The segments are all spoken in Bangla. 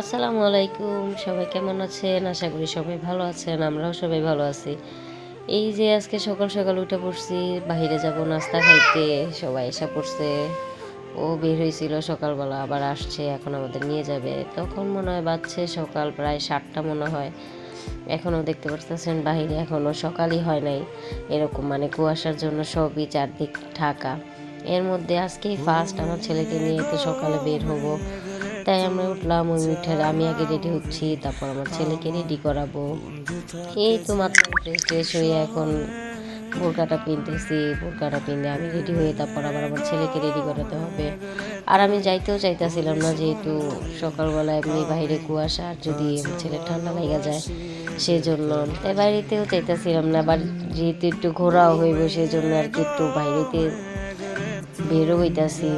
আসসালামু আলাইকুম সবাই কেমন আছেন? আশা করি সবাই ভালো আছেন আমরাও সবাই ভালো আছি। এই যে আজকে সকাল সকাল উঠে পড়ছি বাইরে যাব নাস্তা খাইতে সবাই এসে পড়ছে। ও বের হয়েছিল সকালবেলা আবার আসছে এখন আমাদের নিয়ে যাবে। তখন মনে হয় বাজছে সকাল প্রায় সাতটা মনে হয়। এখনও দেখতে পাচ্ছেন বাইরে এখনও সকালই হয় নাই। এরকম মানে কুয়াশার জন্য সবই চারদিক ঢাকা। এর মধ্যে আজকেই ফার্স্ট আমার ছেলেকে নিয়ে তো সকালে বের হব। তাই আমরা উঠলাম, ওই উঠে আমি আগে রেডি হচ্ছি, তারপর আমার ছেলেকে রেডি করাবো। এই তো মাত্র ফ্রেশ হয়ে এখন বোরকাটা পিনতেছি, বোরকাটা পিনে আমি রেডি হয়ে তারপর আবার আমার ছেলেকে রেডি করাতে হবে। আর আমি যাইতেও চাইতেছিলাম না, যেহেতু সকালবেলা এমনি বাইরে কুয়াশা, আর যদি ছেলে ঠান্ডা লেগে যায় সেজন্য। তাই বাইরেতেও চাইতেছিলাম না আবার যেহেতু একটু ঘোরাও হইব, সেজন্য আর কি একটু বাইরেতে বেরো হইতাছি।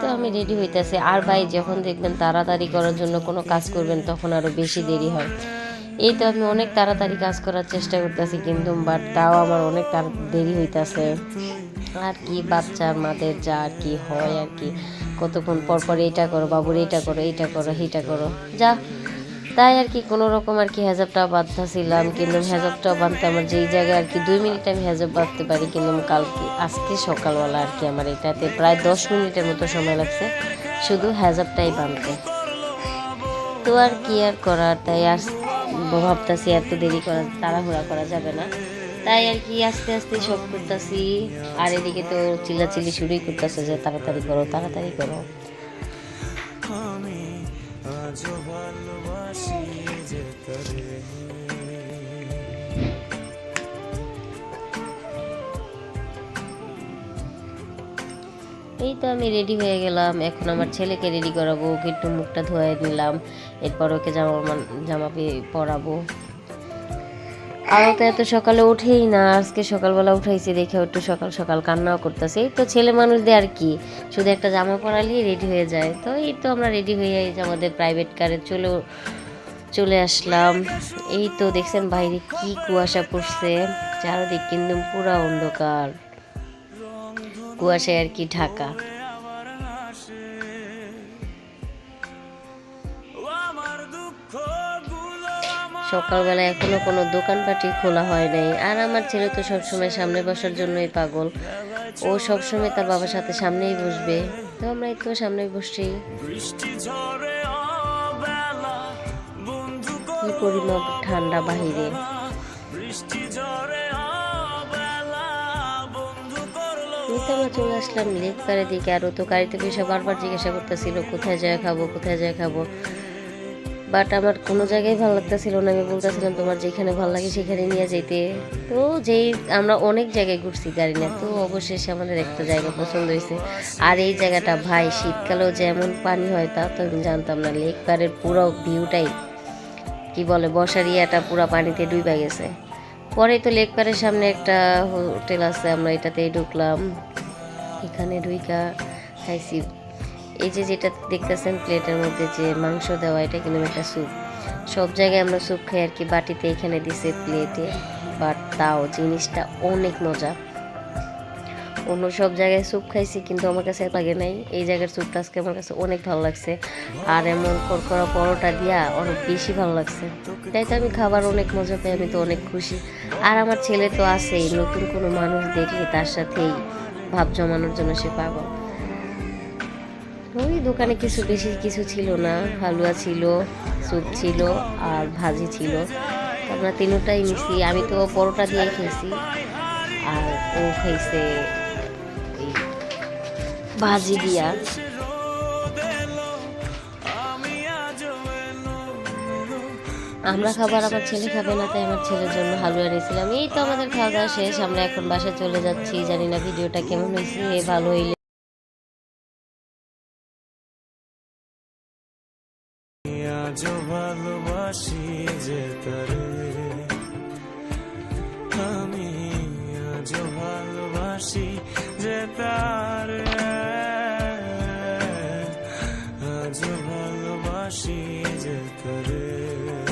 তো আমি রেডি হইতেছি। আর ভাই, যখন দেখবেন তাড়াতাড়ি করার জন্য কোনো কাজ করবেন, তখন আরও বেশি দেরি হয়। এই তো আমি অনেক তাড়াতাড়ি কাজ করার চেষ্টা করতেছি কিন্তু বাট তাও আমার অনেক দেরি হইতেছে। আর কি বাচ্চার মাদের যা আর কি হয় আর কি। কতক্ষণ পর পর এইটা করো, বাবুর এটা করো এটা করো এটা করো। যা তাই আর কি কোনো রকম আর কি হেজাবটা বাঁধতেছিলাম কিন্তু হেজাবটা বাঁধতে আমার যেই জায়গায় আর কি দুই মিনিট আমি হেজাব বাঁধতে পারি কিন্তু কালকে আজকে সকালবেলা আর কি আমার এটাতে প্রায় দশ মিনিটের মতো সময় লাগছে শুধু হেজাবটাই বাঁধতে। তো আর কি আর করার তাই আর ভাবতেছি এত দেরি করা তাড়াহুড়া করা যাবে না। তাই আর কি আস্তে আস্তে সব করতেছি আর এদিকে তো চিল্লাচিল্লি শুরুই করতেছে যে তাড়াতাড়ি করো তাড়াতাড়ি করো। ভালোবাসি যে তরে। এই তো আমি রেডি হয়ে গেলাম। এখন আমার ছেলেকে রেডি করাবো, ওকে একটু মুখটা ধোয়া নিলাম। এরপর ওকে জামা জামা পরাবো। আরও তো এত সকালে উঠেই না, আজকে সকালবেলা উঠাইছি দেখে একটু সকাল সকাল কান্নাও করতেছে। তো ছেলে মানুষদের আর কি, শুধু একটা জামা পরালেই রেডি হয়ে যায়। তো এই তো আমরা রেডি হয়ে এই যে আমাদের প্রাইভেট কারে চলে চলে আসলাম। এই তো দেখছেন বাইরে কি কুয়াশা পড়ছে, চারদিক কিন্তু পুরা অন্ধকার। কুয়াশায় আর কি ঢাকা। সকালবেলা এখনও কোনো দোকানপাটি খোলা হয় নাই। আর আমার ছেলে তো সবসময় সামনে বসার জন্যই পাগল। ও সবসময় তার বাবার সাথে সামনেই বসবে। তো আমরা একটু সামনেই বসছি। অবেলা বন্ধু কি পরিমাপ ঠান্ডা বাহিরে। আমরা চলে আসলাম লেক পাড়ের দিকে। আর ও তো গাড়িতে বসে বারবার জিজ্ঞাসা করতেছিল, কোথায় যায় খাব, কোথায় যায় খাব? বাট আমার কোনো জায়গায় ভালো লাগতেছিল না। আমি বলতেছিলাম, তোমার যেখানে ভালো লাগে সেখানে নিয়ে যেতে তো যেই আমরা অনেক জায়গায় ঘুরছি গাড়ি নিয়ে তো অবশেষে আমাদের একটা জায়গা পছন্দ হয়েছে। আর এই জায়গাটা, ভাই, শীতকালেও যেমন পানি হয় তা তো আমি জানতাম না। লেক পাড়ের পুরো ভিউটাই কি বলে বসার ইয়াটা পুরো পানিতে ডুবে গেছে। পরে তো লেক পাড়ের সামনে একটা হোটেল আছে, আমরা এটাতেই ঢুকলাম। এখানে ডুইকা খাইছি। এই যে যেটা দেখতেছেন প্লেটের মধ্যে যে মাংস দেওয়া, এটা কিন্তু একটা স্যুপ সব জায়গায় আমরা স্যুপ খাই আর কি, বাটিতে এখানে দিছে প্লেটে বাট তাও জিনিসটা অনেক মজা। অন্য সব জায়গায় স্যুপ খাইছি কিন্তু আমার কাছে লাগে নাই। এই জায়গার স্যুপটা আজকে আমার কাছে অনেক ভালো লাগছে। আর এমন করকরা পরোটা দিয়া অনেক বেশি ভালো লাগছে। তাই তো আমি খাবার অনেক মজা পাই, আমি তো অনেক খুশি। আর আমার ছেলে তো আছেই, নতুন কোনো মানুষ দেখলে তার সাথেই ভাব জমানোর জন্য সে পাগল। ওই দোকানে কিছু বেশি কিছু ছিল না। হালুয়া ছিল, স্যুপ ছিল আর ভাজি ছিল। আমরা তিনটাই নিছি আমি তো পরোটা দিয়ে খেয়েছি আর ও এই ভাজি দিয়া। আমরা খাবার আমার ছেলে খাবে না, তাই আমার ছেলের জন্য হালুয়া নিয়েছিলাম এই তো আমাদের খাওয়া দাওয়া শেষ। আমরা এখন বাসায় চলে যাচ্ছি। জানি না ভিডিওটা কেমন হয়েছে। ভালো হইলে আজও ভালোবাসি যে তরে আমি আজও ভালোবাসি যে তারে আজও ভালোবাসি যে তরে